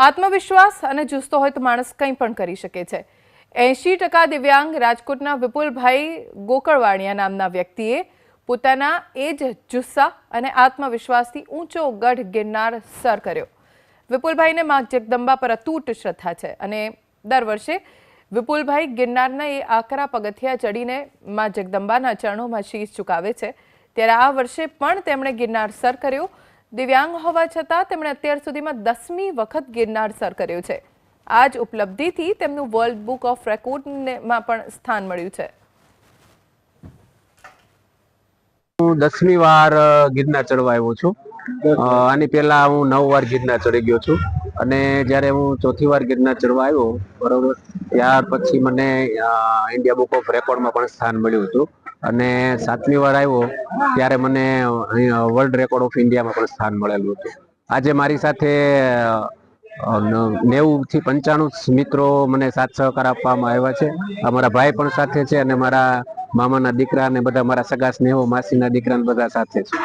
આત્મવિશ્વાસ અને જુસ્તો હોય તો માણસ કંઈ પણ કરી શકે છે. એંશી ટકા દિવ્યાંગ રાજકોટના વિપુલભાઈ ગોકળવાણિયા નામના વ્યક્તિએ પોતાના એ જ જુસ્સા અને આત્મવિશ્વાસથી ઊંચો ગઢ ગિરનાર સર કર્યો. વિપુલભાઈને મા જગદંબા પર અતૂટ શ્રદ્ધા છે અને દર વર્ષે વિપુલભાઈ ગિરનારના એ આકરા પગથિયા ચડીને મા જગદંબાના ચરણોમાં શીશ ચુકાવે છે. ત્યારે આ વર્ષે પણ તેમણે ગિરનાર સર કર્યો દિવ્યાંગ હોવા છતાં તેમણે અત્યાર સુધીમાં દસમી વખત ગિરનાર સર કર્યું છે. આ જ ઉપલબ્ધિથી તેમનું વર્લ્ડ બુક ઓફ રેકોર્ડમાં પણ સ્થાન મળ્યું છે. હું દસમી વાર ગિરનાર ચડવા આવ્યો છું. આની પહેલા હું નવ વાર ગિરનાર ચડી ગયો છું. અને જ્યારે હું ચોથી વાર ગિરનાર ચડવા આવ્યો, બરોબર, ત્યાર પછી મને ઇન્ડિયા બુક ઓફ રેકોર્ડમાં પણ સ્થાન મળ્યું હતું. અને સાતમી વાર આવ્યો, ત્યારે મને વર્લ્ડ રેકોર્ડ ઓફ ઇન્ડિયામાં પણ સ્થાન મળેલું હતું. આજે મારી સાથે નેવું થી પંચાણું મિત્રો મને સાથ સહકાર આપવામાં આવ્યા છે. અમારા ભાઈ પણ સાથે છે અને મારા મામાના દીકરા ને બધા, મારા સગા સ્નેહો, માસીના દીકરા બધા સાથે છે.